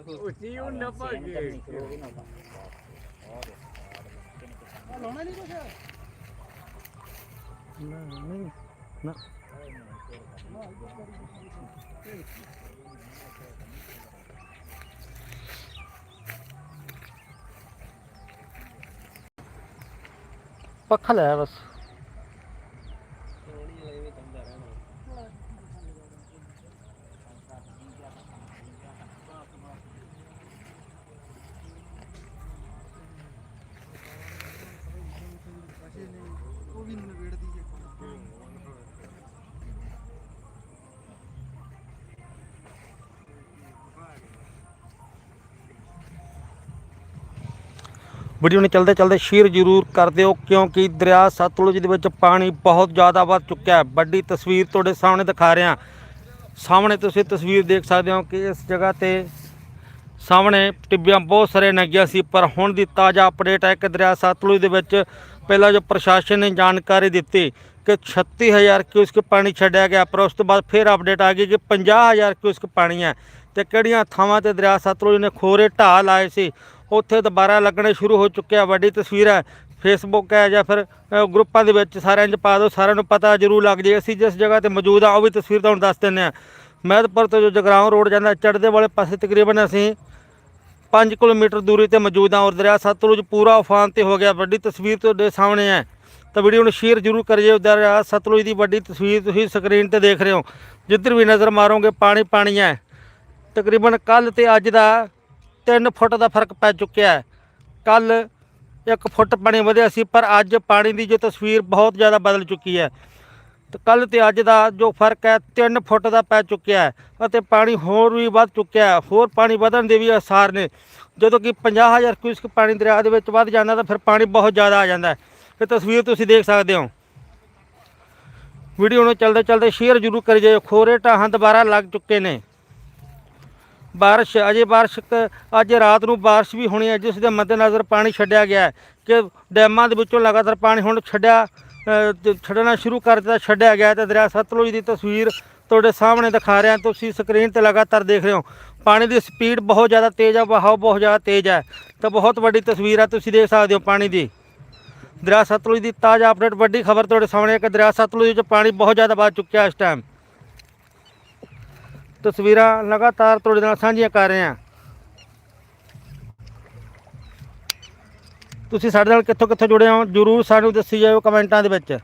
ਉੱਚੀ ਉਹ ਨਾ ਭਾਗੇ ਲਾਉਣਾ ਨਹੀਂ ਕੁਛ ਨਹੀਂ ਨਾ ਪੱਖਾ ਲੈ ਬਸ। ਵੀਡੀਓ ਨੂੰ ਚਲਦੇ ਚਲਦੇ ਸ਼ੇਅਰ ਜ਼ਰੂਰ ਕਰ ਦਿਓ, ਕਿਉਂਕਿ ਦਰਿਆ ਸਤਲੁਜ ਦੇ ਵਿੱਚ ਪਾਣੀ ਬਹੁਤ ਜ਼ਿਆਦਾ ਵੱਧ ਚੁੱਕਿਆ ਹੈ। ਵੱਡੀ ਤਸਵੀਰ ਤੁਹਾਡੇ ਸਾਹਮਣੇ ਦਿਖਾ ਰਿਹਾ। ਸਾਹਮਣੇ ਤੁਸੀਂ ਤਸਵੀਰ ਦੇਖ ਸਕਦੇ ਹੋ ਕਿ ਇਸ ਜਗ੍ਹਾ ਤੇ ਸਾਹਮਣੇ ਟਿੱਬੀਆਂ ਬਹੁਤ ਸਾਰੇ ਨੰਗੀਆਂ ਸੀ, ਪਰ ਹੁਣ ਦੀ ਤਾਜ਼ਾ ਅਪਡੇਟ ਹੈ ਕਿ ਦਰਿਆ ਸਤਲੁਜ ਦੇ ਵਿੱਚ ਪਹਿਲਾਂ ਜੋ ਪ੍ਰਸ਼ਾਸਨ ਨੇ ਜਾਣਕਾਰੀ ਦਿੱਤੀ ਕਿ 36000 ਕਿਊਸਕ ਪਾਣੀ ਛੱਡਿਆ ਗਿਆ, ਪਰ ਉਸ ਤੋਂ ਬਾਅਦ ਫਿਰ ਅਪਡੇਟ ਆ ਗਈ ਕਿ 50000 ਕਿਊਸਕ ਪਾਣੀ ਹੈ। ਤੇ ਕਿਹੜੀਆਂ ਥਾਵਾਂ ਤੇ ਦਰਿਆ ਸਤਲੁਜ ਨੇ ਖੋਰੇ ਢਾਹ ਲਾਏ ਸੀ ਉੱਥੇ ਦੁਬਾਰਾ ਲੱਗਣੇ ਸ਼ੁਰੂ ਹੋ ਚੁੱਕਿਆ ਵੱਡੀ ਤਸਵੀਰ ਹੈ ਫੇਸਬੁੱਕ ਹੈ ਜਾਂ ਫਿਰ ਗਰੁੱਪਾਂ ਦੇ ਵਿੱਚ ਸਾਰਿਆਂ 'ਚ ਪਾ ਦਿਓ, ਸਾਰਿਆਂ ਨੂੰ ਪਤਾ ਜ਼ਰੂਰ ਲੱਗ ਜੇ। ਅਸੀਂ ਜਿਸ ਜਗ੍ਹਾ ਤੇ ਮੌਜੂਦ ਆ, ਉਹ ਵੀ ਤਸਵੀਰ ਤੁਹਾਨੂੰ ਦੱਸ ਦਿੰਦੇ ਆ। ਮਹਿਦਪੁਰ ਤੋਂ ਜੋ ਜਗਰਾਉਂ ਰੋਡ ਜਾਂਦਾ, ਚੜ੍ਹਦੇ ਵਾਲੇ ਪਾਸੇ ਤਕਰੀਬਨ ਅਸੀਂ 5 ਕਿਲੋਮੀਟਰ ਦੂਰੀ ਤੇ ਮੌਜੂਦ ਹਾਂ। ਔਰ ਦਰਿਆ ਸਤਲੁਜ ਪੂਰਾ ਉਫਾਨ ਤੇ ਹੋ ਗਿਆ। ਵੱਡੀ ਤਸਵੀਰ ਤੁਹਾਡੇ ਸਾਹਮਣੇ ਹੈ। ਤਾਂ ਵੀਡੀਓ ਨੂੰ ਸ਼ੇਅਰ ਜ਼ਰੂਰ ਕਰਿਓ। ਦਰਿਆ ਸਤਲੁਜ ਦੀ ਵੱਡੀ ਤਸਵੀਰ ਤੁਸੀਂ ਸਕਰੀਨ ਤੇ ਦੇਖ ਰਹੇ ਹੋ। ਜਿੱਧਰ ਵੀ ਨਜ਼ਰ ਮਾਰੋਗੇ, ਪਾਣੀ ਪਾਣੀ ਹੈ। ਤਕਰੀਬਨ ਕੱਲ ਤੇ ਅੱਜ ਦਾ 3 ਫੁੱਟ ਦਾ ਫ਼ਰਕ ਪੈ ਚੁੱਕਿਆ ਹੈ। ਕੱਲ 1 ਫੁੱਟ ਪਾਣੀ ਵਧਿਆ ਸੀ, ਪਰ ਅੱਜ ਪਾਣੀ ਦੀ ਜੋ ਤਸਵੀਰ ਬਹੁਤ ਜ਼ਿਆਦਾ ਬਦਲ ਚੁੱਕੀ ਹੈ। ਤੇ ਕੱਲ ਤੇ ਅੱਜ ਦਾ ਜੋ ਫ਼ਰਕ ਹੈ 3 ਫੁੱਟ ਦਾ ਪੈ ਚੁੱਕਿਆ ਹੈ ਅਤੇ ਪਾਣੀ ਹੋਰ ਵੀ ਵੱਧ ਚੁੱਕਿਆ ਹੈ। ਹੋਰ ਪਾਣੀ ਵਧਣ ਦੇ ਵੀ ਅਸਾਰ ਨੇ। ਜਦੋਂ ਕਿ 50000 ਕਿਊਸਕ ਪਾਣੀ ਦਰਿਆ ਦੇ ਵਿੱਚ ਵੱਧ ਜਾਂਦਾ, ਤਾਂ ਫਿਰ ਪਾਣੀ ਬਹੁਤ ਜ਼ਿਆਦਾ ਆ ਜਾਂਦਾ ਹੈ। ਇਹ ਤਸਵੀਰ ਤੁਸੀਂ ਦੇਖ ਸਕਦੇ ਹੋ। ਵੀਡੀਓ ਨੂੰ ਚਲਦੇ ਚਲਦੇ ਸ਼ੇਅਰ ਜ਼ਰੂਰ ਕਰੀ ਜਾਇਓ ਖੋਰੇ ਢਾਹਾਂ ਦੁਬਾਰਾ ਲੱਗ ਚੁੱਕੇ ਨੇ। ਬਾਰਿਸ਼ ਅਜੇ ਬਾਰਿਸ਼ ਕ- ਅੱਜ ਰਾਤ ਨੂੰ ਬਾਰਿਸ਼ ਵੀ ਹੋਣੀ ਹੈ ਜਿਸ ਦੇ ਮੱਦੇਨਜ਼ਰ ਪਾਣੀ ਛੱਡਿਆ ਗਿਆ ਹੈ ਕਿ ਡੈਮਾਂ ਦੇ ਵਿੱਚੋਂ ਲਗਾਤਾਰ ਪਾਣੀ ਹੁਣ ਛੱਡਿਆ ਅ, ਤੇ ਛੱਡਣਾ ਸ਼ੁਰੂ ਕਰ ਦਿੱਤਾ ਛੱਡਿਆ ਗਿਆ ਹੈ ਤੇ ਦਰਿਆ ਸਤਲੁਜ ਦੀ ਤਸਵੀਰ ਤੁਹਾਡੇ ਸਾਹਮਣੇ ਦਿਖਾ ਰਿਹਾ ਤੁਸੀਂ ਸਕਰੀਨ ਤੇ ਲਗਾਤਾਰ ਦੇਖ ਰਹੇ ਹੋ ਪਾਣੀ ਦੀ ਸਪੀਡ ਬਹੁਤ ਜ਼ਿਆਦਾ ਤੇਜ਼ ਹੈ ਵਹਾਅ ਬਹੁਤ ਜ਼ਿਆਦਾ ਤੇਜ਼ ਹੈ ਤਾਂ ਬਹੁਤ ਵੱਡੀ ਤਸਵੀਰ ਹੈ ਤੁਸੀਂ ਦੇਖ ਸਕਦੇ ਹੋ ਪਾਣੀ ਦੀ। ਦਰਿਆ ਸਤਲੁਜ ਦੀ ਤਾਜ਼ਾ ਅਪਡੇਟ ਵੱਡੀ ਖਬਰ ਤੁਹਾਡੇ ਸਾਹਮਣੇ ਹੈ ਕਿ ਦਰਿਆ ਸਤਲੁਜ ਵਿੱਚ ਪਾਣੀ ਬਹੁਤ ਜ਼ਿਆਦਾ ਵੱਧ ਚੁੱਕਿਆ ਇਸ ਟਾਈਮ ਤਸਵੀਰਾਂ ਲਗਾਤਾਰ ਤੁਹਾਡੇ ਨਾਲ ਸਾਂਝੀਆਂ ਕਰ ਰਹੇ ਹਾਂ। ਤੁਸੀਂ ਸਾਡੇ ਨਾਲ ਕਿੱਥੋਂ ਕਿੱਥੋਂ ਜੁੜੇ ਹੋ? ਜਰੂਰ ਸਾਨੂੰ ਦੱਸੀ ਜਾਇਓ ਕਮੈਂਟਾਂ ਦੇ ਵਿੱਚ।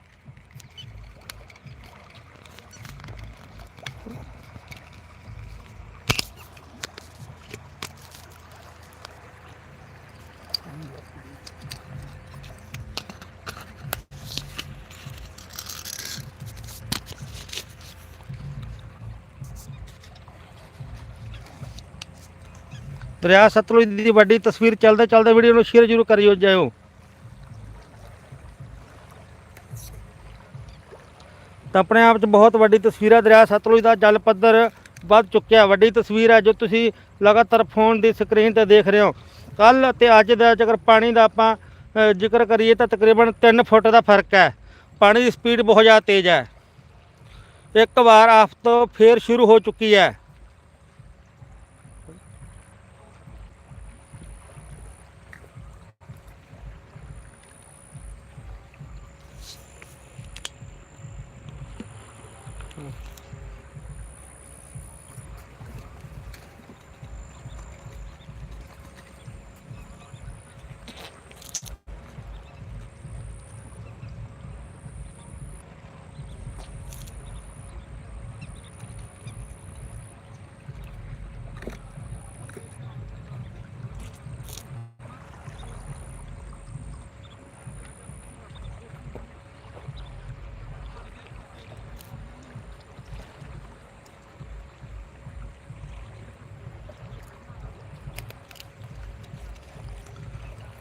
ਦਰਿਆ ਸਤਲੁਜ ਦੀ ਵੱਡੀ ਤਸਵੀਰ ਚੱਲਦੇ ਚੱਲਦੇ ਵੀਡੀਓ ਨੂੰ ਸ਼ੇਅਰ ਜ਼ਰੂਰ ਕਰਿਓ, ਜਾਇਓ। ਤਾਂ ਆਪਣੇ ਆਪ 'ਚ ਬਹੁਤ ਵੱਡੀ ਤਸਵੀਰ ਹੈ ਦਰਿਆ ਸਤਲੁਜ ਦਾ ਜਲ ਪੱਧਰ ਵੱਧ ਚੁੱਕਿਆ। ਵੱਡੀ ਤਸਵੀਰ ਹੈ ਜੋ ਤੁਸੀਂ ਲਗਾਤਾਰ ਫੋਨ ਦੀ ਸਕਰੀਨ ਤੇ ਦੇਖ ਰਹੇ ਹੋ। ਕੱਲ ਅਤੇ ਅੱਜ ਦਾ ਜੇਕਰ ਪਾਣੀ ਦਾ ਆਪਾਂ ਜ਼ਿਕਰ ਕਰੀਏ ਤਾਂ ਤਕਰੀਬਨ 3 ਫੁੱਟ ਦਾ ਫ਼ਰਕ ਹੈ। ਪਾਣੀ ਦੀ ਸਪੀਡ ਬਹੁਤ ਜ਼ਿਆਦਾ ਤੇਜ਼ ਹੈ। ਇੱਕ ਵਾਰ ਆਫਤ ਫੇਰ ਸ਼ੁਰੂ ਹੋ ਚੁੱਕੀ ਹੈ।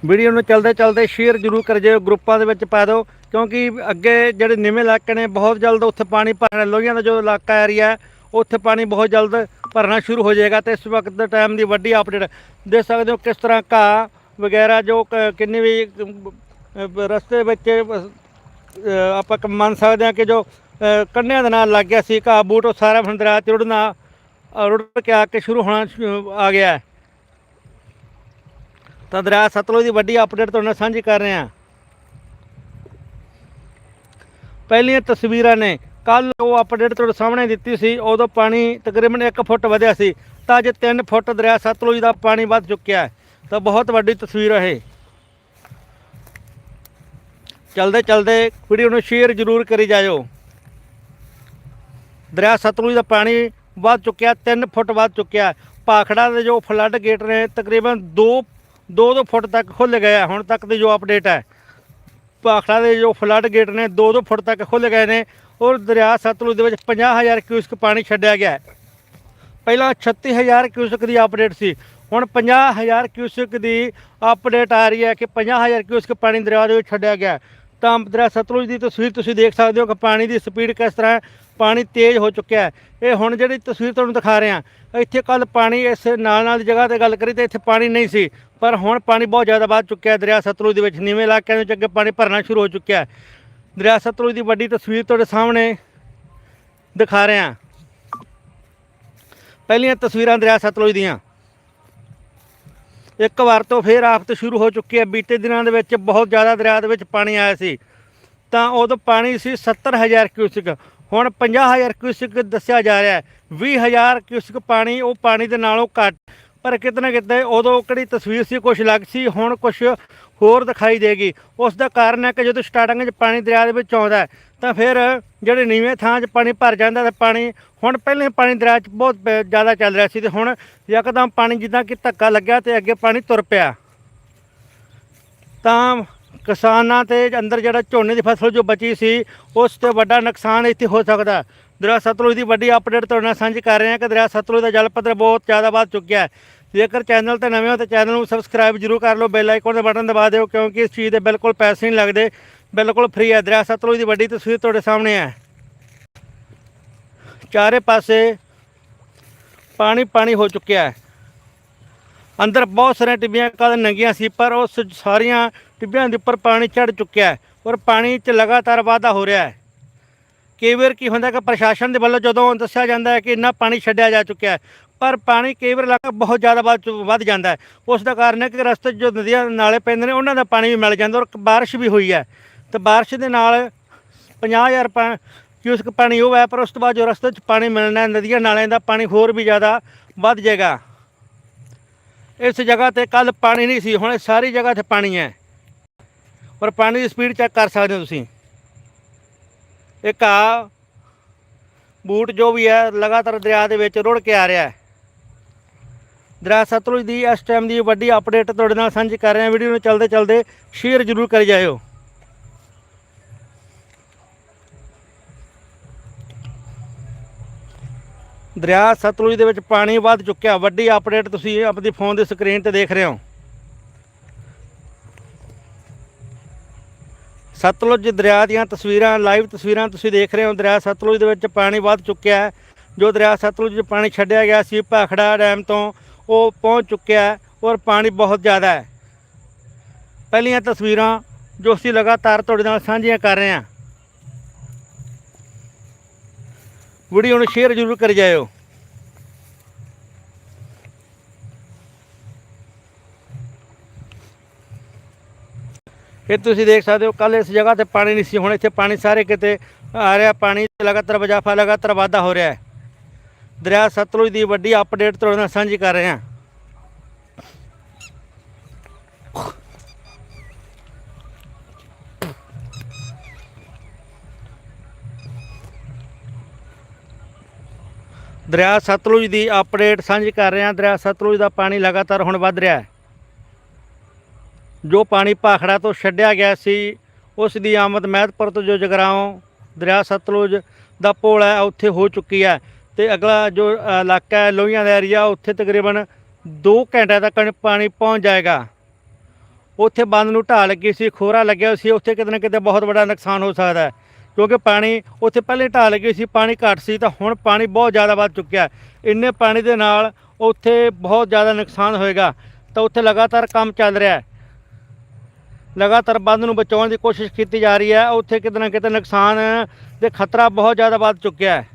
ਵੀਡੀਓ ਨੂੰ ਚਲਦੇ ਚਲਦੇ ਸ਼ੇਅਰ ਜ਼ਰੂਰ ਕਰ ਜਿਓ ਗਰੁੱਪਾਂ ਦੇ ਵਿੱਚ ਪਾ ਦਿਓ ਕਿਉਂਕਿ ਅੱਗੇ ਜਿਹੜੇ ਨਿਵੇਂ ਇਲਾਕੇ ਨੇ ਬਹੁਤ ਜਲਦ ਉੱਥੇ ਪਾਣੀ ਭਰਨਾ ਲੋਹੀਆਂ ਦਾ ਜੋ ਇਲਾਕਾ ਏਰੀਆ ਉੱਥੇ ਪਾਣੀ ਬਹੁਤ ਜਲਦ ਭਰਨਾ ਸ਼ੁਰੂ ਹੋ ਜਾਏਗਾ ਤੇ ਇਸ ਵਕਤ ਦੇ ਟਾਈਮ ਦੀ ਵੱਡੀ ਅਪਡੇਟ ਦੇ ਸਕਦੇ ਹੋ ਕਿਸ ਤਰ੍ਹਾਂ ਘਾਹ ਵਗੈਰਾ ਜੋ ਕ- ਕਿੰਨੀ ਵੀ ਰਸਤੇ ਵਿੱਚ ਆਪਾਂ ਮੰਨ ਸਕਦੇ ਹਾਂ ਕਿ ਜੋ ਅਹ, ਕੰਢਿਆਂ ਦੇ ਨਾਲ ਲੱਗ ਗਿਆ ਸੀ ਘਾਹ ਬੂਟ ਉਹ ਸਾਰਾ ਹੁਣ ਦਰਿਆ 'ਚ ਰੁੜਨਾ ਰੁੜ ਕੇ ਆ ਕੇ ਸ਼ੁਰੂ ਹੋਣਾ ਸ਼ੁ- ਆ ਗਿਆ ਤਾਂ ਦਰਿਆ ਸਤਲੁਜ ਦੀ ਵੱਡੀ ਅਪਡੇਟ ਤੁਹਾਡੇ ਨਾਲ ਸਾਂਝੀ ਕਰ ਰਹੇ। ਹਾਂ ਪਹਿਲੀਆਂ ਤਸਵੀਰਾਂ ਨੇ ਕੱਲ ਉਹ ਅਪਡੇਟ ਤੁਹਾਡੇ ਸਾਹਮਣੇ ਦਿੱਤੀ ਸੀ, ਉਦੋਂ ਪਾਣੀ ਤਕਰੀਬਨ 1 ਫੁੱਟ ਵਧਿਆ ਸੀ, ਤਾਂ ਅੱਜ 3 ਫੁੱਟ ਦਰਿਆ ਸਤਲੁਜ ਦਾ ਪਾਣੀ ਵੱਧ ਚੁੱਕਿਆ ਹੈ। ਤਾਂ ਬਹੁਤ ਵੱਡੀ ਤਸਵੀਰ ਹੈ ਇਹ। ਚਲਦੇ ਚਲਦੇ ਵੀਡੀਓ ਨੂੰ ਸ਼ੇਅਰ ਜ਼ਰੂਰ ਕਰੀ ਜਾਇਓ। ਦਰਿਆ ਸਤਲੁਜ ਦਾ ਪਾਣੀ ਵੱਧ ਚੁੱਕਿਆ 3 ਫੁੱਟ ਵੱਧ ਚੁੱਕਿਆ। ਭਾਖੜਾ ਦੇ ਜੋ ਫਲੱਡ ਗੇਟ ਨੇ, ਤਕਰੀਬਨ 2 2 ਫੁੱਟ ਤੱਕ ਖੁੱਲ ਗਏ ਹੁਣ ਤੱਕ ਦੀ ਜੋ ਅਪਡੇਟ ਹੈ। ਭਾਖੜਾ ਦੇ ਜੋ ਫਲੱਡ ਗੇਟ ਨੇ 2-2 ਫੁੱਟ ਤੱਕ ਖੁੱਲ ਗਏ ਨੇ ਔਰ ਦਰਿਆ ਸਤਲੁਜ ਦੇ ਵਿੱਚ 50000 ਕਿਊਸਕ ਪਾਣੀ ਛੱਡਿਆ ਗਿਆ ਹੈ। ਪਹਿਲਾਂ 36000 ਕਿਊਸਕ ਦੀ ਅਪਡੇਟ ਸੀ, ਹੁਣ 50000 ਕਿਊਸਕ ਦੀ ਅਪਡੇਟ ਆ ਰਹੀ ਹੈ ਕਿ 50000 ਕਿਊਸਕ ਪਾਣੀ ਦਰਿਆ ਦੇ ਵਿੱਚ ਛੱਡਿਆ ਗਿਆ ਤਾਂ ਦਰਿਆ ਸਤਲੁਜ ਦੀ ਤਸਵੀਰ ਤੁਸੀਂ ਦੇਖ ਸਕਦੇ ਹੋ ਕਿ ਪਾਣੀ ਦੀ ਸਪੀਡ ਕਿਸ ਤਰ੍ਹਾਂ ਪਾਣੀ ਤੇਜ਼ ਹੋ ਚੁੱਕਿਆ ਹੈ। ਇਹ ਹੁਣ ਜਿਹੜੀ ਤਸਵੀਰ ਤੁਹਾਨੂੰ ਦਿਖਾ ਰਹੇ ਹਾਂ ਇੱਥੇ ਕੱਲ ਪਾਣੀ ਇਸ ਨਾਲ ਨਾਲ ਦੀ ਜਗ੍ਹਾ ਤੇ ਗੱਲ ਕਰੀ ਤੇ ਇੱਥੇ ਪਾਣੀ ਨਹੀਂ ਸੀ। ਪਰ ਹੁਣ ਪਾਣੀ ਬਹੁਤ ਜ਼ਿਆਦਾ ਵੱਧ ਚੁੱਕਿਆ ਹੈ। ਦਰਿਆ ਸਤਲੁਜ ਦੇ ਵਿੱਚ ਨੀਵੇਂ ਇਲਾਕਿਆਂ ਦੇ ਵਿੱਚ ਅੱਗੇ ਪਾਣੀ ਭਰਨਾ ਸ਼ੁਰੂ ਹੋ ਚੁੱਕਿਆ ਹੈ। ਦਰਿਆ ਸਤਲੁਜ ਦੀ ਵੱਡੀ ਤਸਵੀਰ ਤੁਹਾਡੇ ਸਾਹਮਣੇ ਦਿਖਾ ਰਹੇ ਹਾਂ। ਪਹਿਲੀਆਂ ਤਸਵੀਰਾਂ ਦਰਿਆ ਸਤਲੁਜ ਦੀਆਂ। ਇੱਕ ਵਾਰ ਤੋਂ ਫੇਰ ਆਫਤ ਸ਼ੁਰੂ ਹੋ ਚੁੱਕੀ ਹੈ। ਬੀਤੇ ਦਿਨਾਂ ਦੇ ਵਿੱਚ ਬਹੁਤ ਜ਼ਿਆਦਾ ਦਰਿਆ ਦੇ ਵਿੱਚ ਪਾਣੀ ਆਇਆ ਸੀ। ਤਾਂ ਉਦੋਂ ਪਾਣੀ ਸੀ 70000 ਕਿਊਸਿਕ। ਹੁਣ 50000 ਕਿਊਸਿਕ ਦੱਸਿਆ ਜਾ ਰਿਹਾ ਹੈ। 20000 ਕਿਊਸਿਕ ਪਾਣੀ, ਉਹ ਪਾਣੀ ਦੇ ਨਾਲੋਂ ਘੱਟ ਪਰ ਕਿਤੇ ਨਾ ਕਿਤੇ ਉਦੋਂ ਕਿਹੜੀ ਤਸਵੀਰ ਸੀ ਕੁਝ ਅਲੱਗ ਸੀ ਹੁਣ ਕੁਝ ਹੋਰ ਦਿਖਾਈ ਦੇਗੀ। ਉਸ ਦਾ ਕਾਰਨ ਹੈ ਕਿ ਜਦੋਂ ਸਟਾਰਟਿੰਗ 'ਚ ਪਾਣੀ ਦਰਿਆ ਦੇ ਵਿੱਚ ਆਉਂਦਾ ਹੈ, ਤਾਂ ਫਿਰ ਜਿਹੜੇ ਨੀਵੇਂ ਥਾਂ 'ਚ ਪਾਣੀ ਭਰ ਜਾਂਦਾ ਤੇ ਪਾਣੀ ਹੁਣ ਪਹਿਲੇ ਪਾਣੀ ਦਰਿਆ 'ਚ ਬਹੁਤ ਜ਼ਿਆਦਾ ਚੱਲ ਰਿਹਾ ਸੀ ਤੇ ਹੁਣ ਯਕਦਮ ਪਾਣੀ ਜਿੱਦਾਂ ਕਿ ਧੱਕਾ ਲੱਗਿਆ ਤੇ ਅੱਗੇ ਪਾਣੀ ਤੁਰ ਪਿਆ। ਤਾਂ ਕਿਸਾਨਾਂ ਤੇ ਅੰਦਰ ਜਿਹੜਾ ਝੋਨੇ ਦੀ ਫਸਲ ਜੋ ਬਚੀ ਸੀ ਉਸ ਤੇ ਵੱਡਾ ਨੁਕਸਾਨ ਇੱਥੇ ਹੋ ਸਕਦਾ ਦਰਿਆ ਸਤਲੁਜ ਦੀ ਵੱਡੀ ਅਪਡੇਟ ਤੁਹਾਡੇ ਨਾਲ ਸਾਂਝੀ ਕਰ ਰਹੇ ਹਾਂ ਕਿ ਦਰਿਆ ਸਤਲੁਜ ਦਾ ਜਲ ਪੱਧਰ ਬਹੁਤ ਜ਼ਿਆਦਾ ਵੱਧ ਚੁੱਕਿਆ ਹੈ। ਜੇਕਰ ਚੈਨਲ ਤੇ ਨਵੇਂ ਹੋ ਤਾਂ ਚੈਨਲ ਨੂੰ ਸਬਸਕ੍ਰਾਈਬ ਜ਼ਰੂਰ ਕਰ ਲਓ ਬੈਲ ਆਈਕਨ ਦਾ ਬਟਨ ਦਬਾ ਦਿਓ, ਕਿਉਂਕਿ ਇਸ ਚੀਜ਼ ਦੇ ਬਿਲਕੁਲ ਪੈਸੇ ਨਹੀਂ ਲੱਗਦੇ, ਬਿਲਕੁਲ ਫ੍ਰੀ ਹੈ ਦਰਿਆ ਸਤਲੁਜ ਦੀ ਵੱਡੀ ਤਸਵੀਰ ਤੁਹਾਡੇ ਸਾਹਮਣੇ ਹੈ। ਚਾਰੇ ਪਾਸੇ ਪਾਣੀ ਪਾਣੀ ਹੋ ਚੁੱਕਿਆ ਹੈ। ਅੰਦਰ ਬਹੁਤ ਸਾਰੀਆਂ ਟਿੱਬੀਆਂ ਕੱਲ ਨੰਗੀਆਂ ਸੀ, ਪਰ ਉਸ ਸਾਰੀਆਂ ਟਿੱਬੀਆਂ ਦੇ ਉੱਪਰ ਪਾਣੀ ਚੜ ਚੁੱਕਿਆ ਹੈ ਔਰ ਪਾਣੀ 'ਚ ਲਗਾਤਾਰ ਵਾਧਾ ਹੋ ਰਿਹਾ ਹੈ। ਕਈ ਵਾਰ ਕੀ ਹੁੰਦਾ ਕਿ ਪ੍ਰਸ਼ਾਸਨ ਦੇ ਵੱਲੋਂ ਜਦੋਂ ਦੱਸਿਆ ਜਾਂਦਾ ਹੈ ਕਿ ਇੰਨਾ ਪਾਣੀ ਛੱਡਿਆ ਜਾ ਚੁੱਕਿਆ ਹੈ, ਪਰ ਪਾਣੀ ਕਈ ਵਾਰ ਲੱਗਾ ਬਹੁਤ ਜ਼ਿਆਦਾ ਵੱਧ ਚੁ- ਵੱਧ ਜਾਂਦਾ ਹੈ। ਉਸ ਦਾ ਕਾਰਨ ਹੈ ਕਿ ਰਸਤੇ 'ਚ ਜੋ ਨਦੀਆਂ ਨਾਲੇ ਪੈਂਦੇ ਨੇ, ਉਹਨਾਂ ਦਾ ਪਾਣੀ ਵੀ ਮਿਲ ਜਾਂਦਾ ਔਰ ਬਾਰਿਸ਼ ਵੀ ਹੋਈ ਹੈ। ਤੇ ਬਾਰਿਸ਼ ਦੇ ਨਾਲ 50000 ਪਾ, ਕਿਊਸਕ ਪਾਣੀ ਉਹ ਹੈ, ਪਰ ਉਸ ਤੋਂ ਬਾਅਦ ਜੋ ਰਸਤੇ 'ਚ ਪਾਣੀ ਮਿਲਣਾ ਹੈ, ਨਦੀਆਂ ਨਾਲਿਆਂ ਦਾ ਪਾਣੀ ਹੋਰ ਵੀ ਜ਼ਿਆਦਾ ਵੱਧ ਜਾਏਗਾ। ਇਸ ਜਗ੍ਹਾ ਤੇ ਕੱਲ ਪਾਣੀ ਨਹੀਂ ਸੀ, ਹੁਣ ਸਾਰੀ ਜਗ੍ਹਾ ਤੇ ਪਾਣੀ ਹੈ। ਔਰ ਪਾਣੀ ਦੀ ਸਪੀਡ ਚੈੱਕ ਕਰ ਸਕਦੇ ਹੋ ਤੁਸੀਂ। ਇੱਕ ਆ ਬੂਟ ਜੋ ਵੀ ਹੈ, ਲਗਾਤਾਰ ਦਰਿਆ ਦੇ ਵਿੱਚ ਰੁੜ ਕੇ ਆ ਰਿਹਾ ਹੈ। ਦਰਿਆ ਸਤਲੁਜ ਦੀ ਇਸ ਟਾਈਮ ਦੀ ਵੱਡੀ ਅਪਡੇਟ ਤੁਹਾਡੇ ਨਾਲ ਸਾਂਝੀ ਕਰ ਰਹੇ ਹਾਂ। ਵੀਡੀਓ ਨੂੰ ਚਲਦੇ ਚਲਦੇ ਸ਼ੇਅਰ ਜ਼ਰੂਰ ਕਰੀ ਜਾਇਓ। ਦਰਿਆ ਸਤਲੁਜ ਦੇ ਵਿੱਚ ਪਾਣੀ ਵੱਧ ਚੁੱਕਿਆ। ਵੱਡੀ ਅਪਡੇਟ ਤੁਸੀਂ ਆਪਣੀ ਫੋਨ ਦੀ ਸਕਰੀਨ ਤੇ ਦੇਖ ਰਹੇ ਹੋ। ਸਤਲੁਜ ਦਰਿਆ ਦੀਆਂ ਤਸਵੀਰਾਂ ਲਾਈਵ ਤਸਵੀਰਾਂ ਤੁਸੀਂ ਦੇਖ ਰਹੇ ਹੋ। ਦਰਿਆ ਸਤਲੁਜ ਦੇ ਵਿੱਚ ਪਾਣੀ ਵੱਧ ਚੁੱਕਿਆ ਹੈ। ਜੋ ਦਰਿਆ ਸਤਲੁਜ 'ਚ ਪਾਣੀ ਛੱਡਿਆ ਗਿਆ ਸੀ ਭਾਖੜਾ ਡੈਮ ਤੋਂ, ਉਹ ਪਹੁੰਚ ਚੁੱਕਿਆ ਹੈ ਔਰ ਪਾਣੀ ਬਹੁਤ ਜ਼ਿਆਦਾ ਹੈ। ਪਹਿਲੀਆਂ ਤਸਵੀਰਾਂ ਜੋ ਅਸੀਂ ਲਗਾਤਾਰ ਤੁਹਾਡੇ ਨਾਲ ਸਾਂਝੀਆਂ ਕਰ ਰਹੇ ਹਾਂ। ਵੀਡੀਓ ਨੂੰ ਸ਼ੇਅਰ ਜ਼ਰੂਰ ਕਰੀ ਜਾਇਓ। ਇਹ ਤੁਸੀਂ ਦੇਖ ਸਕਦੇ ਹੋ ਕੱਲ ਇਸ ਜਗ੍ਹਾ ਤੇ ਪਾਣੀ ਨਹੀਂ ਸੀ, ਹੁਣ ਇੱਥੇ ਪਾਣੀ ਸਾਰੇ ਕਿਤੇ ਆ ਰਿਹਾ, ਪਾਣੀ ਲਗਾਤਾਰ ਵਜਾਫਾ, ਲਗਾਤਾਰ ਵਾਧਾ ਹੋ ਰਿਹਾ ਹੈ। ਦਰਿਆ ਸਤਲੁਜ ਦੀ ਵੱਡੀ ਅਪਡੇਟ ਤੁਹਾਡੇ ਨਾਲ ਸਾਂਝੀ ਕਰ ਰਹੇ ਹਾਂ। ਦਰਿਆ ਸਤਲੁਜ ਦੀ ਅਪਡੇਟ ਸਾਂਝੀ ਕਰ ਰਹੇ ਹਾਂ। ਦਰਿਆ ਸਤਲੁਜ ਦਾ ਪਾਣੀ ਲਗਾਤਾਰ ਹੁਣ ਵੱਧ ਰਿਹਾ ਹੈ। ਜੋ ਪਾਣੀ ਭਾਖੜਾ ਤੋਂ ਛੱਡਿਆ ਗਿਆ ਸੀ, ਉਸ ਦੀ ਆਮਦ ਮਹਿਤਪੁਰ ਤੋਂ ਜੋ ਜਗਰਾਓਂ ਦਰਿਆ ਸਤਲੁਜ ਦਾ ਪੋਲ ਹੈ ਉੱਥੇ ਹੋ ਚੁੱਕੀ ਹੈ। ਤੇ ਅਗਲਾ ਜੋ ਇਲਾਕਾ ਹੈ, ਲੋਹੀਆਂ ਦਾ ਏਰੀਆ ਉੱਥੇ ਤਕਰੀਬਨ 2 ਘੰਟਿਆਂ ਤੱਕ ਪਾਣੀ ਪਹੁੰਚ ਜਾਏਗਾ। ਉੱਥੇ ਬੰਦ ਨੂੰ ਢਾਹ ਲੱਗੀ ਸੀ, ਖੋਰਾ ਲੱਗਿਆ ਸੀ, ਉੱਥੇ ਕਿਤੇ ਨਾ ਕਿਤੇ ਬਹੁਤ ਵੱਡਾ ਨੁਕਸਾਨ ਹੋ ਸਕਦਾ ਹੈ। ਕਿਉਂਕਿ ਪਾਣੀ ਉੱਥੇ ਪਹਿਲੇ ਢਾਹ ਲੱਗੀ ਸੀ, ਪਾਣੀ ਘੱਟ ਸੀ, ਤਾਂ ਹੁਣ ਪਾਣੀ ਬਹੁਤ ਜ਼ਿਆਦਾ ਵੱਧ ਚੁੱਕਿਆ ਇੰਨੇ ਪਾਣੀ ਦੇ ਨਾਲ ਉੱਥੇ ਬਹੁਤ ਜ਼ਿਆਦਾ ਨੁਕਸਾਨ ਹੋਏਗਾ। ਤਾਂ ਉੱਥੇ ਲਗਾਤਾਰ ਕੰਮ ਚੱਲ ਰਿਹਾ ਹੈ। ਲਗਾਤਾਰ ਬੰਦ ਨੂੰ ਬਚਾਉਣ ਦੀ ਕੋਸ਼ਿਸ਼ ਕੀਤੀ ਜਾ ਰਹੀ ਹੈ। ਉੱਥੇ ਕਿਤੇ ਨਾ ਕਿਤੇ ਨੁਕਸਾਨ ਦੇ ਖਤਰਾ ਬਹੁਤ ਜ਼ਿਆਦਾ ਵੱਧ ਚੁੱਕਿਆ ਹੈ।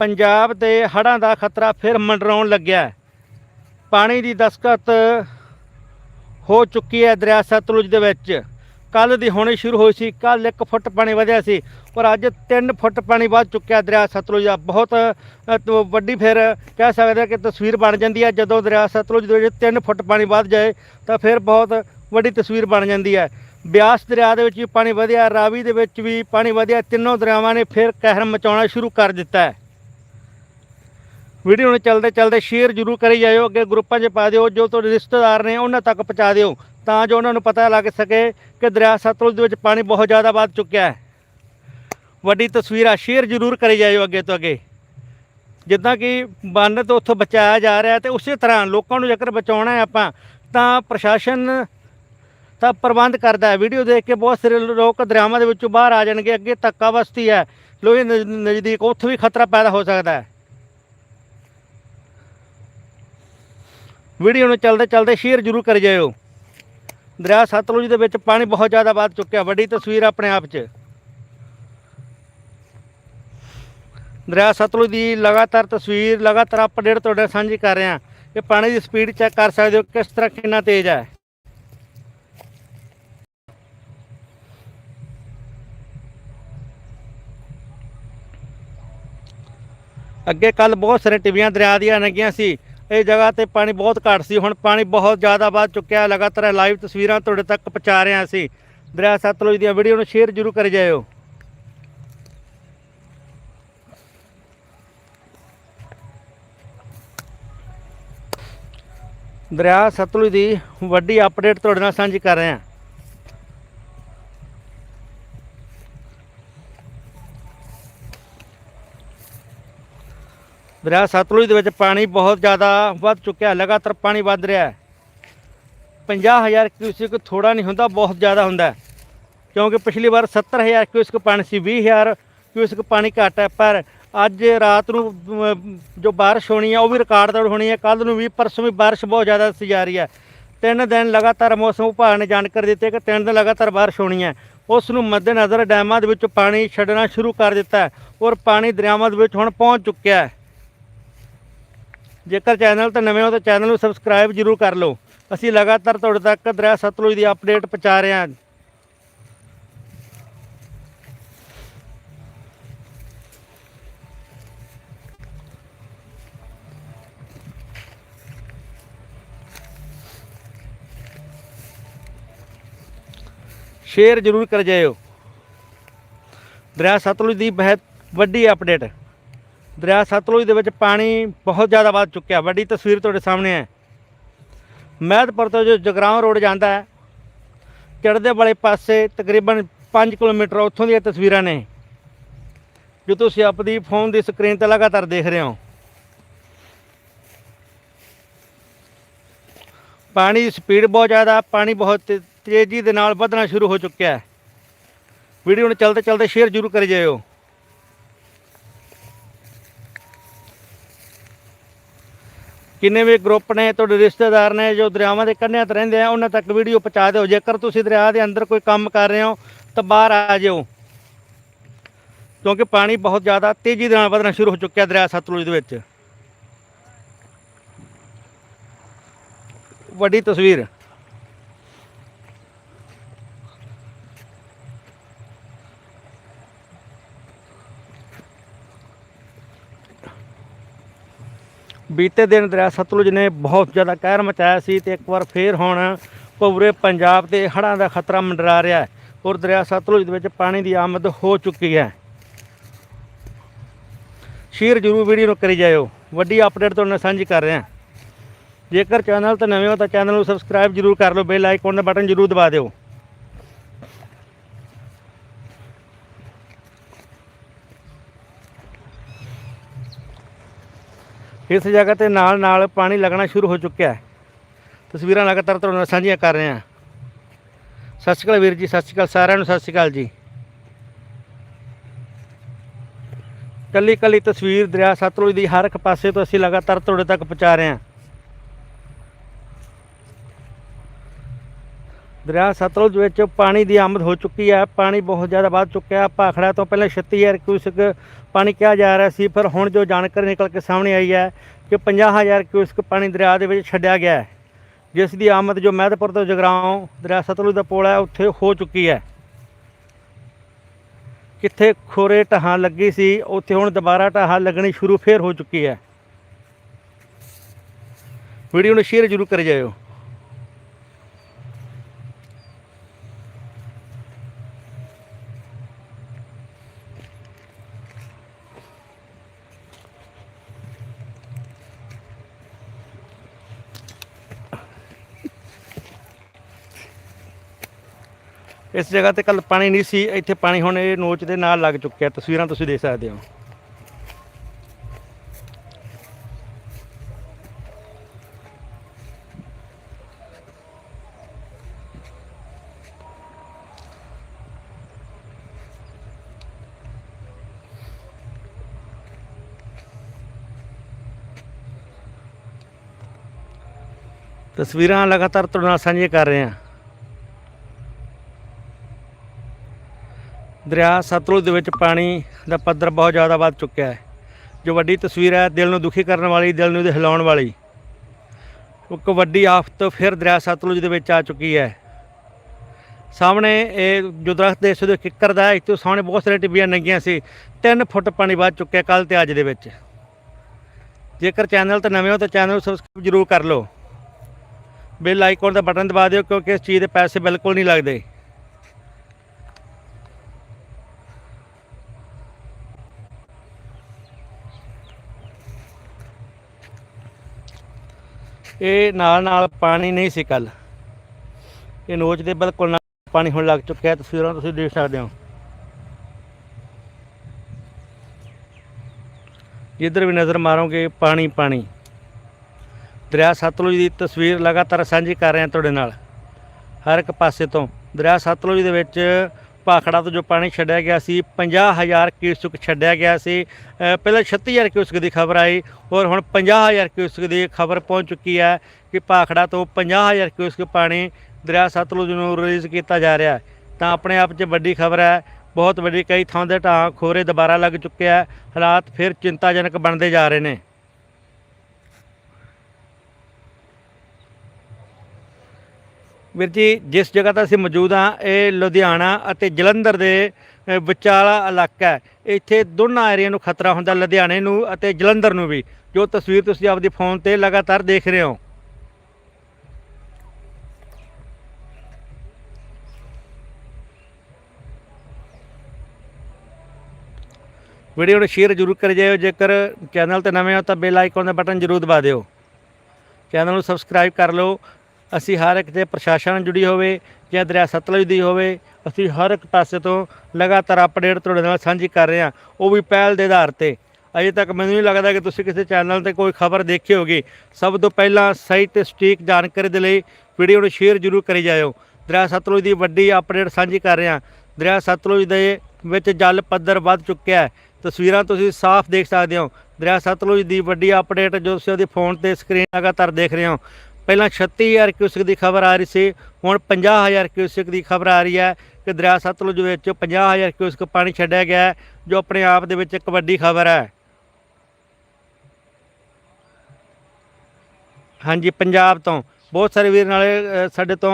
ਪੰਜਾਬ ਤੇ ਹੜ੍ਹਾਂ ਦਾ ਖਤਰਾ ਫਿਰ ਮੰਡਰਾਉਣ ਲੱਗਿਆ ਹੈ। ਪਾਣੀ ਦੀ ਦਸਕਤ ਹੋ ਚੁੱਕੀ ਹੈ ਦਰਿਆ ਸਤਲੁਜ ਦੇ ਵਿੱਚ। ਕੱਲ ਦੀ ਹੋਣੀ ਸ਼ੁਰੂ ਹੋਈ ਸੀ। ਕੱਲ 1 ਫੁੱਟ ਪਾਣੀ ਵਧਿਆ ਸੀ ਪਰ ਅੱਜ 3 ਫੁੱਟ ਪਾਣੀ ਵੱਧ ਚੁੱਕਿਆ ਦਰਿਆ ਸਤਲੁਜ ਦਾ। ਬਹੁਤ ਵੱਡੀ ਫਿਰ ਕਹਿ ਸਕਦੇ ਹਾਂ ਕਿ ਤਸਵੀਰ ਬਣ ਜਾਂਦੀ ਹੈ। ਜਦੋਂ ਦਰਿਆ ਸਤਲੁਜ ਦੇ ਵਿੱਚ 3 ਫੁੱਟ ਪਾਣੀ ਵੱਧ ਜਾਏ ਤਾਂ ਫਿਰ ਬਹੁਤ ਵੱਡੀ ਤਸਵੀਰ ਬਣ ਜਾਂਦੀ ਹੈ। ਬਿਆਸ ਦਰਿਆ ਦੇ ਵਿੱਚ ਵੀ ਪਾਣੀ ਵਧਿਆ, ਰਾਵੀ ਦੇ ਵਿੱਚ ਵੀ ਪਾਣੀ ਵਧਿਆ, ਤਿੰਨੋਂ ਦਰਿਆਵਾਂ ਨੇ ਫਿਰ ਕਹਿਰ ਮਚਾਉਣਾ ਸ਼ੁਰੂ ਕਰ ਦਿੱਤਾ ਹੈ। ਵੀਡੀਓ ਨੂੰ ਚਲਦੇ ਚਲਦੇ ਸ਼ੇਅਰ ਜ਼ਰੂਰ ਕਰੀ ਜਾਇਓ, ਅੱਗੇ ਗਰੁੱਪਾਂ 'ਚ ਪਾ ਦਿਓ, ਜੋ ਤੁਹਾਡੇ ਰਿਸ਼ਤੇਦਾਰ ਨੇ ਉਹਨਾਂ ਤੱਕ ਪਹੁੰਚਾ ਦਿਓ, ਤਾਂ ਜੋ ਉਹਨਾਂ ਨੂੰ ਪਤਾ ਲੱਗ ਸਕੇ ਕਿ ਦਰਿਆ ਸਤਲੁਜ ਦੇ ਵਿੱਚ ਪਾਣੀ ਬਹੁਤ ਜ਼ਿਆਦਾ ਵੱਧ ਚੁੱਕਿਆ ਹੈ। ਵੱਡੀ ਆ, ਸ਼ੇਅਰ ਜ਼ਰੂਰ ਕਰੀ ਜਾਇਓ ਅੱਗੇ ਤੋਂ ਅੱਗੇ। ਜਿੱਦਾਂ ਕਿ ਬੰਨ ਤੋਂ ਉੱਥੋਂ ਬਚਾਇਆ ਜਾ ਰਿਹਾ ਤੇ ਉਸੇ ਤਰ੍ਹਾਂ ਲੋਕਾਂ ਨੂੰ ਜੇਕਰ ਬਚਾਉਣਾ ਹੈ ਆਪਾਂ, ਤਾਂ ਪ੍ਰਸ਼ਾਸਨ ਤਾਂ ਪ੍ਰਬੰਧ ਕਰਦਾ ਹੈ। ਵੀਡੀਓ ਦੇਖ ਕੇ ਬਹੁਤ ਸਾਰੇ ਲੋਕ ਦਰਿਆਵਾਂ ਦੇ ਵਿੱਚੋਂ ਬਾਹਰ ਆ ਜਾਣਗੇ। ਅੱਗੇ ਧੱਕਾ ਵਸਤੀ ਹੈ। ਲੋਹੇ ਨਜ਼ਦੀਕ ਉੱਥੇ ਵੀ ਖਤਰਾ ਪੈਦਾ ਹੋ ਸਕਦਾ ਹੈ। ਵੀਡੀਓ ਨੂੰ ਚਲਦੇ ਚਲਦੇ ਸ਼ੇਅਰ ਜ਼ਰੂਰ ਕਰ ਜਾਇਓ। ਦਰਿਆ ਸਤਲੁਜ ਦੇ ਵਿੱਚ ਪਾਣੀ ਬਹੁਤ ਜ਼ਿਆਦਾ ਵੱਧ ਚੁੱਕਿਆ। ਵੱਡੀ ਤਸਵੀਰ ਆਪਣੇ ਆਪ 'ਚ। ਦਰਿਆ ਸਤਲੁਜ ਦੀ ਲਗਾਤਾਰ ਤਸਵੀਰ ਲਗਾਤਾਰ ਅਪਡੇਟ ਤੁਹਾਡੇ ਨਾਲ ਸਾਂਝੀ ਕਰ ਰਹੇ। ਹਾਂ ਇਹ ਪਾਣੀ ਦੀ ਸਪੀਡ ਚੈੱਕ ਕਰ ਸਕਦੇ ਹੋ ਕਿਸ ਤਰ੍ਹਾਂ ਕਿੰਨਾ ਤੇਜ਼ ਹੈ। ਅੱਗੇ ਕੱਲ ਬਹੁਤ ਸਾਰੇ ਟਿੱਬੀਆਂ ਦਰਿਆ ਦੀਆਂ ਲੱਗੀਆਂ ਸੀ। ਇਹ ਜਗ੍ਹਾ ਤੇ ਪਾਣੀ ਬਹੁਤ ਘੱਟ ਸੀ। ਹੁਣ ਪਾਣੀ ਬਹੁਤ ਜ਼ਿਆਦਾ ਵੱਧ ਚੁੱਕਿਆ। ਲਗਾਤਾਰ ਲਾਈਵ ਤਸਵੀਰਾਂ ਤੁਹਾਡੇ ਤੱਕ ਪਹੁੰਚਾ ਰਹੇ ਹਾਂ ਅਸੀਂ ਦਰਿਆ ਸਤਲੁਜ ਦੀਆਂ ਵੀਡੀਓ ਨੂੰ ਸ਼ੇਅਰ ਜ਼ਰੂਰ ਕਰ ਜਾਇਓ। ਦਰਿਆ ਸਤਲੁਜ ਦੀ ਵੱਡੀ ਅਪਡੇਟ ਤੁਹਾਡੇ ਨਾਲ ਸਾਂਝੀ ਕਰ ਰਹੇ। ਹਾਂ ਦਰਿਆ ਸਤਲੁਜ ਦੇ ਵਿੱਚ ਪਾਣੀ ਬਹੁਤ ਜ਼ਿਆਦਾ ਵੱਧ ਚੁੱਕਿਆ, ਲਗਾਤਾਰ ਪਾਣੀ ਵੱਧ ਰਿਹਾ ਹੈ। 50000 ਕਿਊਸਿਕ ਥੋੜਾ ਨਹੀਂ ਹੁੰਦਾ, ਬਹੁਤ ਜ਼ਿਆਦਾ ਹੁੰਦਾ ਕਿਉਂਕਿ ਪਿਛਲੀ ਵਾਰ 70000 ਕਿਊਸਿਕ ਪਾਣੀ ਸੀ 20000 ਕਿਊਸਿਕ ਪਾਣੀ ਘੱਟ ਹੈ, ਪਰ ਅੱਜ ਰਾਤ ਨੂੰ ਜੋ ਬਾਰਿਸ਼ ਹੋਣੀ ਹੈ, ਉਹ ਵੀ ਰਿਕਾਰਡ ਤੋੜ ਹੋਣੀ ਹੈ। ਕੱਲ ਨੂੰ ਵੀ, ਪਰਸੋਂ ਵੀ ਬਾਰਿਸ਼ ਬਹੁਤ ਜ਼ਿਆਦਾ ਦੱਸੀ ਜਾ ਰਹੀ ਹੈ। ਤਿੰਨ ਦਿਨ ਲਗਾਤਾਰ ਮੌਸਮ ਵਿਭਾਗ ਨੇ ਜਾਣਕਾਰੀ ਦਿੱਤੀ ਹੈ ਕਿ ਤਿੰਨ ਦਿਨ ਲਗਾਤਾਰ ਬਾਰਿਸ਼ ਹੋਣੀ ਹੈ। ਉਸ ਨੂੰ ਮੱਦੇਨਜ਼ਰ ਡੈਮਾਂ ਦੇ ਵਿੱਚ ਪਾਣੀ ਛੱਡਣਾ ਸ਼ੁਰੂ ਕਰ ਦਿੱਤਾ ਔਰ ਪਾਣੀ ਦਰਿਆਵਾਂ ਦੇ ਵਿੱਚ ਹੁਣ ਪਹੁੰਚ ਚੁੱਕਿਆ ਹੈ। ਜੇਕਰ ਚੈਨਲ ਤੇ ਨਵੇਂ ਹੋ ਤਾਂ ਚੈਨਲ ਨੂੰ ਸਬਸਕ੍ਰਾਈਬ ਜ਼ਰੂਰ ਕਰ ਲਓ। ਅਸੀਂ ਲਗਾਤਾਰ ਤੁਹਾਡੇ ਤੱਕ ਦਰਿਆ ਸਤਲੁਜ ਦੀ ਅਪਡੇਟ ਪਹੁੰਚਾ ਰਹੇ ਹਾਂ। ਸ਼ੇਅਰ ਜ਼ਰੂਰ ਕਰ ਜਾਇਓ। ਦਰਿਆ ਸਤਲੁਜ ਦੀ ਬਹੁਤ ਵੱਡੀ ਅਪਡੇਟ। ਦਰਿਆ ਸਤਲੁਜ ਦੇ ਵਿੱਚ ਪਾਣੀ ਬਹੁਤ ਜ਼ਿਆਦਾ ਵੱਧ ਚੁੱਕਿਆ। ਵੱਡੀ ਤਸਵੀਰ ਤੁਹਾਡੇ ਸਾਹਮਣੇ ਹੈ। ਮਹਿਤਪੁਰ ਤੋਂ ਜੋ ਜਗਰਾਉਂ ਰੋਡ ਜਾਂਦਾ ਹੈ, ਚੜ੍ਹਦੇ ਵਾਲੇ ਪਾਸੇ ਤਕਰੀਬਨ 5 ਕਿਲੋਮੀਟਰ ਉੱਥੋਂ ਦੀਆਂ ਤਸਵੀਰਾਂ ਨੇ, ਜੋ ਤੁਸੀਂ ਆਪਣੀ ਫੋਨ ਦੀ ਸਕਰੀਨ ਤੇ ਲਗਾਤਾਰ ਦੇਖ ਰਹੇ ਹੋ। ਪਾਣੀ ਦੀ ਸਪੀਡ ਬਹੁਤ ਜ਼ਿਆਦਾ, ਪਾਣੀ ਬਹੁਤ ਤੇਜ਼ੀ ਦੇ ਨਾਲ ਵਧਣਾ ਸ਼ੁਰੂ ਹੋ ਚੁੱਕਿਆ ਹੈ। ਵੀਡੀਓ ਨੂੰ ਚਲਦੇ ਚਲਦੇ ਸ਼ੇਅਰ ਜ਼ਰੂਰ ਕਰੀ ਜਾਇਓ। ਕਿੰਨੇ ਵੀ ਗਰੁੱਪ ਨੇ, ਤੁਹਾਡੇ ਰਿਸ਼ਤੇਦਾਰ ਨੇ, ਜੋ ਦਰਿਆਵਾਂ ਦੇ ਕੰਢਿਆਂ ਤੇ ਰਹਿੰਦੇ ਆ, ਉਹਨਾਂ ਤੱਕ ਵੀਡੀਓ ਪਹੁੰਚਾ ਦਿਓ। ਜੇਕਰ ਤੁਸੀਂ ਦਰਿਆ ਦੇ ਅੰਦਰ ਕੋਈ ਕੰਮ ਕਰ ਰਹੇ ਹੋ, ਤਾਂ ਬਾਹਰ ਆ ਜਾਓ। ਕਿਉਂਕਿ ਪਾਣੀ ਬਹੁਤ ਜ਼ਿਆਦਾ ਤੇਜ਼ੀ ਦੇ ਨਾਲ ਵਧਣਾ ਸ਼ੁਰੂ ਹੋ ਚੁੱਕਿਆ ਦਰਿਆ ਸਤਲੁਜ ਦੇ ਵਿੱਚ। ਵੱਡੀ ਤਸਵੀਰ। ਬੀਤੇ ਦਿਨ ਦਰਿਆ ਸਤਲੁਜ ਨੇ ਬਹੁਤ ਜ਼ਿਆਦਾ ਕਹਿਰ ਮਚਾਇਆ ਸੀ ਤੇ ਇੱਕ ਵਾਰ ਫੇਰ ਹੁਣ ਪੂਰੇ ਪੰਜਾਬ ਤੇ ਹੜ੍ਹਾਂ ਦਾ ਖਤਰਾ ਮੰਡਰਾ ਰਿਹਾ ਹੈ ਔਰ ਦਰਿਆ ਸਤਲੁਜ ਦੇ ਵਿੱਚ ਪਾਣੀ ਦੀ ਆਮਦ ਹੋ ਚੁੱਕੀ ਹੈ। ਸ਼ੇਅਰ ਜ਼ਰੂਰ ਵੀਡੀਓ ਨੂੰ ਕਰੀ ਜਾਇਓ। ਵੱਡੀ ਅਪਡੇਟ ਤੁਹਾਡੇ ਨਾਲ ਸਾਂਝੀ ਕਰ ਰਿਹਾ। ਜੇਕਰ ਚੈਨਲ ਤੇ ਨਵੇਂ ਹੋ ਤਾਂ ਚੈਨਲ ਨੂੰ ਸਬਸਕ੍ਰਾਈਬ ਜ਼ਰੂਰ ਕਰ ਲਓ ਬੈਲ ਆਈਕਨ ਦਾ ਬਟਨ ਜ਼ਰੂਰ ਦਬਾ ਦਿਓ। ਇਸ ਜਗ੍ਹਾ ਤੇ ਨਾਲ ਨਾਲ ਪਾਣੀ ਲੱਗਣਾ ਸ਼ੁਰੂ ਹੋ ਚੁੱਕਿਆ ਹੈ। ਤਸਵੀਰਾਂ ਲਗਾਤਾਰ ਤੁਹਾਡੇ ਨਾਲ ਸਾਂਝੀਆਂ ਕਰ ਰਹੇ ਹਾਂ। ਸਤਿ ਸ਼੍ਰੀ ਅਕਾਲ ਵੀਰ ਜੀ, ਸਤਿ ਸ਼੍ਰੀ ਅਕਾਲ ਸਾਰਿਆਂ ਨੂੰ, ਸਤਿ ਸ਼੍ਰੀ ਅਕਾਲ ਜੀ। ਕੱਲੀ ਕੱਲੀ ਤਸਵੀਰ ਦਰਿਆ ਸਤਲੁਜ ਦੀ ਹਰ ਇੱਕ ਪਾਸੇ ਤੋਂ ਅਸੀਂ ਲਗਾਤਾਰ ਤੁਹਾਡੇ ਤੱਕ ਪਹੁੰਚਾ ਰਹੇ ਹਾਂ। ਦਰਿਆ ਸਤਲੁਜ ਵਿੱਚ ਪਾਣੀ ਦੀ ਆਮਦ ਹੋ ਚੁੱਕੀ ਹੈ। ਪਾਣੀ ਬਹੁਤ ਜ਼ਿਆਦਾ ਵੱਧ ਚੁੱਕਿਆ। ਭਾਖੜਾ ਤੋਂ ਪਹਿਲਾਂ 36000 ਕਿਊਸਕ ਪਾਣੀ ਕਿਹਾ ਜਾ ਰਿਹਾ ਸੀ। ਪਰ ਹੁਣ ਜੋ ਜਾਣਕਾਰੀ ਨਿਕਲ ਕੇ ਸਾਹਮਣੇ ਆਈ ਹੈ ਕਿ 50000 ਕਿਊਸਕ ਪਾਣੀ ਦਰਿਆ ਦੇ ਵਿੱਚ ਛੱਡਿਆ ਗਿਆ ਹੈ। ਜਿਸ ਦੀ ਆਮਦ ਜੋ ਮਹਿਦਪੁਰ ਤੋਂ ਜਗਰਾਉਂ, ਦਰਿਆ ਸਤਲੁਜ ਦਾ ਪੁਲ ਹੈ, ਉੱਥੇ ਹੋ ਚੁੱਕੀ ਹੈ। ਕਿੱਥੇ ਖੋਰੇ ਢਾਹਾਂ ਲੱਗੀ ਸੀ, ਉੱਥੇ ਹੁਣ ਦੁਬਾਰਾ ਢਾਹਾਂ ਲੱਗਣੀ ਸ਼ੁਰੂ ਫੇਰ ਹੋ ਚੁੱਕੀ ਹੈ। ਵੀਡੀਓ ਨੂੰ ਸ਼ੇਅਰ ਜ਼ਰੂਰ ਕਰ ਜਾਇਓ। ਇਸ ਜਗ੍ਹਾ ਤੇ ਕੱਲ ਪਾਣੀ ਨਹੀਂ ਸੀ, ਇੱਥੇ ਪਾਣੀ ਹੁਣ ਇਹ ਨੋਚ ਦੇ ਨਾਲ ਲੱਗ ਚੁੱਕਿਆ। ਤਸਵੀਰਾਂ ਤੁਸੀਂ ਦੇਖ ਸਕਦੇ ਹੋ। ਤਸਵੀਰਾਂ ਲਗਾਤਾਰ ਤੁਹਾਡੇ ਨਾਲ ਸਾਂਝੀਆਂ ਕਰ ਰਹੇ ਹਾਂ। ਦਰਿਆ ਸਤਲੁਜ ਦੇ ਵਿੱਚ ਪਾਣੀ ਦਾ ਪੱਧਰ ਬਹੁਤ ਜ਼ਿਆਦਾ ਵੱਧ ਚੁੱਕਿਆ ਹੈ। ਜੋ ਵੱਡੀ ਤਸਵੀਰ ਹੈ ਦਿਲ ਨੂੰ ਦੁਖੀ ਕਰਨ ਵਾਲੀ ਦਿਲ ਨੂੰ ਹਿਲਾਉਣ ਵਾਲੀ। ਇੱਕ ਵੱਡੀ ਆਫਤ ਫਿਰ ਦਰਿਆ ਸਤਲੁਜ ਦੇ ਵਿੱਚ ਆ ਚੁੱਕੀ ਹੈ। ਸਾਹਮਣੇ ਇਹ ਜੋ ਦਰਖਤ ਦੇ ਦੇ ਕਿੱਕਰ ਦਾ ਹੈ, ਇੱਥੇ ਸਾਹਮਣੇ ਬਹੁਤ ਸਾਰੇ ਟਿੱਬੀਆਂ ਨੰਗੀਆਂ ਸੀ। 3 ਫੁੱਟ ਪਾਣੀ ਵੱਧ ਚੁੱਕਿਆ ਕੱਲ ਤੇ ਅੱਜ ਦੇ ਵਿੱਚ। ਜੇਕਰ ਚੈਨਲ ਤੇ ਨਵੇਂ ਹੋ ਤਾਂ ਚੈਨਲ ਨੂੰ ਸਬਸਕ੍ਰਾਈਬ ਜ਼ਰੂਰ ਕਰ ਲਓ। ਬੈਲ ਆਈਕਨ ਦਾ ਬਟਨ ਦਬਾ ਦਿਓ ਕਿਉਂਕਿ ਇਸ ਚੀਜ਼ ਦੇ ਪੈਸੇ ਬਿਲਕੁਲ ਨਹੀਂ ਲੱਗਦੇ। ਇਹ ਨਾਲ ਨਾਲ ਪਾਣੀ ਨਹੀਂ ਸੀ ਕੱਲ। ਇਹ ਨੋਚ ਦੇ ਬਿਲਕੁਲ ਨਾਲ ਪਾਣੀ ਹੁਣ ਲੱਗ ਚੁੱਕਿਆ ਤਸਵੀਰਾਂ ਤੁਸੀਂ ਦੇਖ ਸਕਦੇ ਹੋ। ਜਿੱਧਰ ਵੀ ਨਜ਼ਰ ਮਾਰੋਗੇ, ਪਾਣੀ ਪਾਣੀ। ਦਰਿਆ ਸਤਲੁਜ ਦੀ ਤਸਵੀਰ ਲਗਾਤਾਰ ਸਾਂਝੀ ਕਰ ਰਹੇ ਹਾਂ ਤੁਹਾਡੇ ਨਾਲ। ਹਰ ਇੱਕ ਪਾਸੇ ਤੋਂ ਦਰਿਆ ਸਤਲੁਜ ਦੇ ਵਿੱਚ ਭਾਖੜਾ ਤੋਂ ਜੋ ਪਾਣੀ ਛੱਡਿਆ ਗਿਆ ਸੀ 50000 ਕਿਊਸਕ ਛੱਡਿਆ ਗਿਆ ਸੀ। ਅ, ਪਹਿਲਾਂ 36000 ਕਿਊਸਕ ਦੀ ਖਬਰ ਆਈ ਔਰ ਹੁਣ 50000 ਕਿਊਸਕ ਦੀ ਖਬਰ ਪਹੁੰਚ ਚੁੱਕੀ ਹੈ ਕਿ ਭਾਖੜਾ ਤੋਂ 50000 ਕਿਊਸਕ ਪਾਣੀ ਦਰਿਆ ਸਤਲੁਜ ਨੂੰ ਰਿਲੀਜ਼ ਕੀਤਾ ਜਾ ਰਿਹਾ ਤਾਂ ਆਪਣੇ ਆਪ 'ਚ ਵੱਡੀ ਖਬਰ ਹੈ ਬਹੁਤ ਵੱਡੀ ਕਈ ਥਾਂ ਦੇ ਢਾਂ ਖੋਰੇ ਦੁਬਾਰਾ ਲੱਗ ਚੁੱਕਿਆ ਹਾਲਾਤ ਫਿਰ ਚਿੰਤਾਜਨਕ ਬਣਦੇ ਜਾ ਰਹੇ ਨੇ। ਵੀਰ ਜੀ, ਜਿਸ ਜਗ੍ਹਾ ਤੇ ਅਸੀਂ ਮੌਜੂਦ ਹਾਂ, ਇਹ ਲੁਧਿਆਣਾ ਅਤੇ ਜਲੰਧਰ ਦੇ ਵਿਚਾਲਾ ਇਲਾਕਾ ਹੈ। ਇੱਥੇ ਦੋਨਾਂ ਏਰੀਆ ਨੂੰ ਖਤਰਾ ਹੁੰਦਾ, ਲੁਧਿਆਣੇ ਨੂੰ ਅਤੇ ਜਲੰਧਰ ਨੂੰ ਵੀ। ਜੋ ਤਸਵੀਰ ਤੁਸੀਂ ਆਪਦੇ ਫੋਨ ਤੇ ਲਗਾਤਾਰ ਦੇਖ ਰਹੇ ਹੋ। ਵੀਡੀਓ ਨੂੰ ਸ਼ੇਅਰ ਜ਼ਰੂਰ ਕਰ ਜਾਇਓ ਜੇਕਰ ਚੈਨਲ ਤੇ ਨਵੇਂ ਹੋ ਤਾਂ ਬੈਲ ਆਈਕਨ ਦਾ ਬਟਨ ਜ਼ਰੂਰ ਦਬਾ ਦਿਓ। ਚੈਨਲ ਨੂੰ ਸਬਸਕ੍ਰਾਈਬ ਕਰ ਲਓ ਅਸੀਂ ਹਰ ਇੱਕ ਜੇ ਪ੍ਰਸ਼ਾਸਨ ਨਾਲ ਜੁੜੀ ਹੋਵੇ ਜਾਂ ਦਰਿਆ ਸਤਲੁਜ ਦੀ ਹੋਵੇ, ਅਸੀਂ ਹਰ ਇੱਕ ਪਾਸੇ ਤੋਂ ਲਗਾਤਾਰ ਅਪਡੇਟ ਤੁਹਾਡੇ ਨਾਲ ਸਾਂਝੀ ਕਰ ਰਹੇ ਹਾਂ। ਉਹ ਵੀ ਪਹਿਲ ਦੇ ਆਧਾਰ ਤੇ। ਅਜੇ ਤੱਕ ਮੈਨੂੰ ਨਹੀਂ ਲੱਗਦਾ ਕਿ ਤੁਸੀਂ ਕਿਸੇ ਚੈਨਲ ਤੇ ਕੋਈ ਖਬਰ ਦੇਖੀ ਹੋਗੀ ਸਭ ਤੋਂ ਪਹਿਲਾਂ ਸਹੀ ਤੇ ਸਟੀਕ ਜਾਣਕਾਰੀ ਦੇ ਲਈ ਵੀਡੀਓ ਨੂੰ ਸ਼ੇਅਰ ਜ਼ਰੂਰ ਕਰੀ ਜਾਇਓ। ਦਰਿਆ ਸਤਲੁਜ ਦੀ ਵੱਡੀ ਅਪਡੇਟ ਸਾਂਝੀ ਕਰ ਰਹੇ ਹਾਂ। ਦਰਿਆ ਸਤਲੁਜ ਦੇ ਵਿੱਚ ਜਲ ਪੱਧਰ ਵੱਧ ਚੁੱਕਿਆ ਹੈ। ਤਸਵੀਰਾਂ ਤੁਸੀਂ ਸਾਫ਼ ਦੇਖ ਸਕਦੇ ਹੋ। ਦਰਿਆ ਸਤਲੁਜ ਦੀ ਵੱਡੀ ਅਪਡੇਟ ਜੋ ਤੁਸੀਂ ਉਹਦੇ ਫੋਨ ਤੇ ਸਕਰੀਨ ਲਗਾਤਾਰ ਦੇਖ ਰਹੇ ਹੋ। ਪਹਿਲਾਂ 36000 ਕਿਊਸਕ ਦੀ ਖਬਰ ਆ ਰਹੀ ਸੀ, ਹੁਣ 50000 ਕਿਊਸਕ ਦੀ ਖਬਰ ਆ ਰਹੀ ਹੈ ਕਿ ਦਰਿਆ ਸਤਲੁਜ ਵਿੱਚ 50000 ਕਿਊਸਕ ਪਾਣੀ ਛੱਡਿਆ ਗਿਆ ਜੋ ਆਪਣੇ ਆਪ ਦੇ ਵਿੱਚ ਇੱਕ ਵੱਡੀ ਖਬਰ ਹੈ। ਹਾਂਜੀ, ਪੰਜਾਬ ਤੋਂ। ਬਹੁਤ ਸਾਰੇ ਵੀਰ ਨਾਲੇ ਸਾਡੇ ਤੋਂ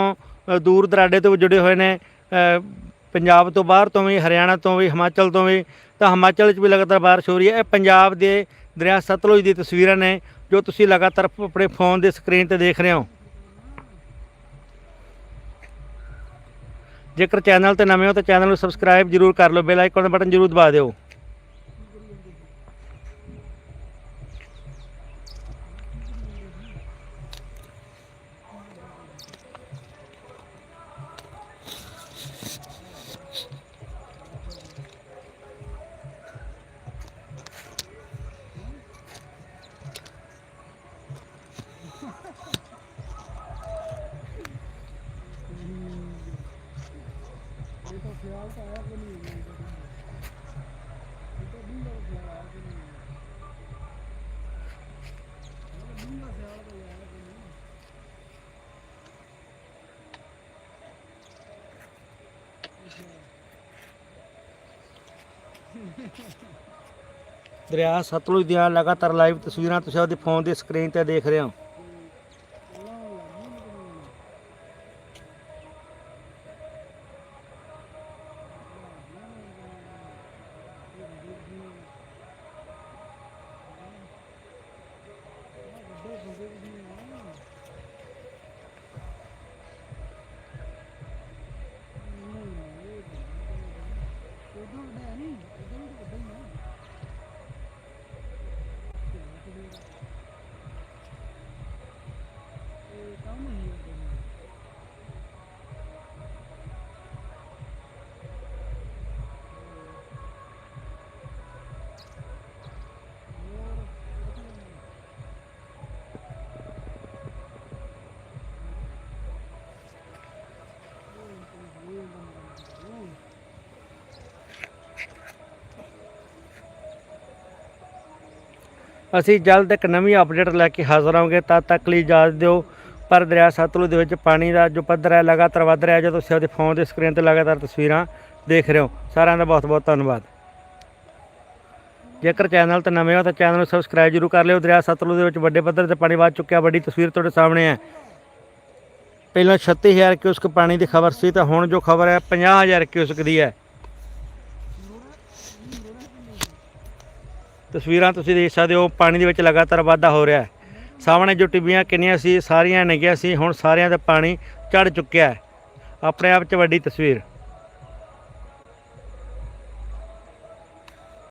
ਦੂਰ ਦਰਾਡੇ ਤੋਂ ਵੀ ਜੁੜੇ ਹੋਏ ਨੇ। ਪੰਜਾਬ ਤੋਂ ਬਾਹਰ ਤੋਂ ਵੀ, ਹਰਿਆਣਾ ਤੋਂ ਵੀ, ਹਿਮਾਚਲ ਤੋਂ ਵੀ। ਤਾਂ ਹਿਮਾਚਲ 'ਚ ਵੀ ਲਗਾਤਾਰ ਬਾਰਿਸ਼ ਹੋ ਰਹੀ ਹੈ। ਇਹ ਪੰਜਾਬ ਦੇ ਦਰਿਆ ਸਤਲੁਜ ਦੀ ਤਸਵੀਰਾਂ ਨੇ। ਜੋ ਤੁਸੀਂ ਲਗਾਤਾਰ ਆਪਣੇ ਫੋਨ ਦੇ ਸਕਰੀਨ ਤੇ ਦੇਖ ਰਹੇ ਹੋ। ਜੇਕਰ ਚੈਨਲ ਤੇ ਨਵੇਂ ਹੋ ਤਾਂ ਚੈਨਲ ਨੂੰ ਸਬਸਕ੍ਰਾਈਬ ਜ਼ਰੂਰ ਕਰ ਲਓ, ਬੈਲ ਆਈਕਨ ਦਾ ਬਟਨ ਜ਼ਰੂਰ ਦਬਾ ਦਿਓ। ਦਰਿਆ ਸਤਲੁਜ ਦੀਆਂ ਲਗਾਤਾਰ ਲਾਈਵ ਤਸਵੀਰਾਂ ਤੁਸੀਂ ਆਪਦੇ ਫੋਨ ਦੀ ਸਕਰੀਨ ਤੇ ਦੇਖ ਰਹੇ ਹੋ। ਅਸੀਂ ਜਲਦ ਇੱਕ ਨਵੀਂ ਅਪਡੇਟ ਲੈ ਕੇ ਹਾਜ਼ਰ ਹੋਵਾਂਗੇ। ਤਦ ਤੱਕ ਲਈ ਇਜਾਜ਼ਤ ਦਿਓ। ਪਰ ਦਰਿਆ ਸਤਲੁਜ ਦੇ ਵਿੱਚ ਪਾਣੀ ਦਾ ਜੋ ਪੱਧਰ ਹੈ, ਲਗਾਤਾਰ ਵੱਧ ਰਿਹਾ ਹੈ। ਤੁਸੀਂ ਆਪਦੇ ਫੋਨ ਦੇ ਸਕਰੀਨ ਤੇ ਲਗਾਤਾਰ ਤਸਵੀਰਾਂ ਦੇਖ ਰਹੇ ਹੋ, ਸਾਰਿਆਂ ਦਾ ਬਹੁਤ ਬਹੁਤ ਧੰਨਵਾਦ। ਜੇਕਰ ਚੈਨਲ ਤੇ ਨਵੇਂ ਹੋ ਤਾਂ ਚੈਨਲ ਨੂੰ ਸਬਸਕ੍ਰਾਈਬ ਜ਼ਰੂਰ ਕਰ ਲਿਓ। ਦਰਿਆ ਸਤਲੁਜ ਦੇ ਵਿੱਚ ਵੱਡੇ ਪੱਧਰ ਤੇ ਪਾਣੀ ਵੱਧ ਚੁੱਕਿਆ, ਵੱਡੀ ਤਸਵੀਰ ਤੁਹਾਡੇ ਸਾਹਮਣੇ ਹੈ। ਪਹਿਲਾਂ 36000 ਕਿਊਸਕ ਪਾਣੀ ਦੀ ਖਬਰ ਸੀ, ਤਾਂ ਹੁਣ ਜੋ ਖਬਰ ਹੈ 50000 ਕਿਊਸਕ ਦੀ ਹੈ। ਤਸਵੀਰਾਂ ਤੁਸੀਂ ਦੇਖ ਸਕਦੇ ਹੋ, ਪਾਣੀ ਦੇ ਵਿੱਚ ਲਗਾਤਾਰ ਵਾਧਾ ਹੋ ਰਿਹਾ ਹੈ। ਸਾਹਮਣੇ ਜੋ ਟਿੱਬੀਆਂ ਕਿੰਨੀਆਂ ਸੀ, ਸਾਰੀਆਂ ਨਿਗੀਆਂ ਸੀ, ਹੁਣ ਸਾਰਿਆਂ ਦਾ ਪਾਣੀ ਚੜ ਚੁੱਕਿਆ ਹੈ। ਆਪਣੇ ਆਪ 'ਚ ਵੱਡੀ ਤਸਵੀਰ।